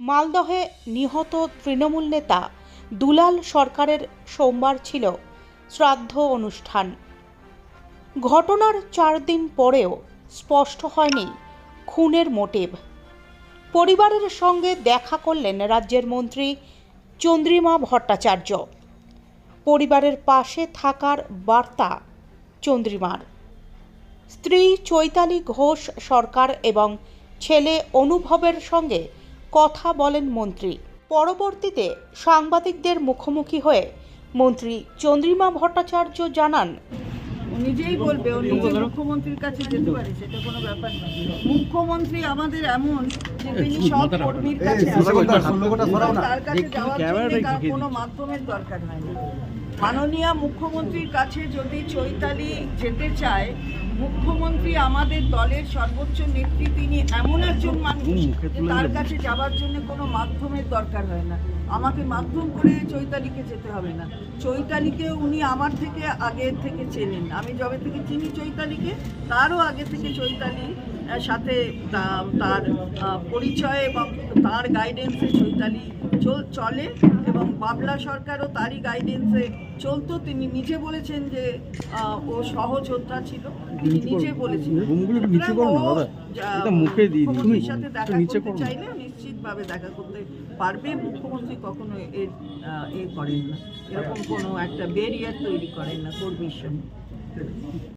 মালদহে নিহত তৃণমূল নেতা দুলাল সরকারের সোমবার ছিল শ্রাদ্ধ অনুষ্ঠান। ঘটনার চার দিন পরেও স্পষ্ট হয়নি খুনের মোটিভ। পরিবারের সঙ্গে দেখা করলেন রাজ্যের মন্ত্রী চন্দ্রিমা ভট্টাচার্য। পরিবারের পাশে থাকার বার্তা চন্দ্রিমার। স্ত্রী চৈতালি ঘোষ সরকার এবং ছেলে অনুভবের সঙ্গে কথা বলেন মন্ত্রী। পরবর্তীতে সাংবাদিকদের মুখোমুখি হয়ে মন্ত্রী চন্দ্রিমা ভট্টাচার্য জানান নিজেই বলবে ও নিজে মুখ্যমন্ত্রীর কাছে যেতে পারে সেটা কোনো ব্যাপার না। মুখ্যমন্ত্রী আমাদের এমন যে তিনি সব কর্মীর কাছে তার কাছে যাওয়ার জন্য তার কোনো মাধ্যমের দরকার হয় না। মাননীয় মুখ্যমন্ত্রীর কাছে যদি চৈতালি যেতে চায় মুখ্যমন্ত্রী আমাদের দলের সর্বোচ্চ নেত্রী তিনি এমন একজন মানুষ তার কাছে যাওয়ার জন্য কোনো মাধ্যমের দরকার হয় না। আমাকে মাধ্যম করে চৈতালিকে যেতে হবে না। চৈতালিকে উনি আমার থেকে আগের থেকে চেনেন। আমি যবে থেকে চিনি চৈতালিকে তারও আগে থেকে চৈতালি সাথে তার পরিচয় এবং তার গাইডেন্সে চৈতালি চল- চলে এবং বাবলা সরকারও তারই গাইডেন্সে চলতো। তিনি নিজে বলেছেন যে ও সহযোদ্ধা ছিল। তিনি নিজে বলেছেন মুখে দিয়ে মুখ্যমন্ত্রীর সাথে দেখা করতে। চাইলে নিশ্চিতভাবে দেখা করতে পারবে। মুখ্যমন্ত্রী কখনো এর এ করেন না। এরকম কোনো একটা ব্যারিয়ার তৈরি করেন না কর্মীর সঙ্গে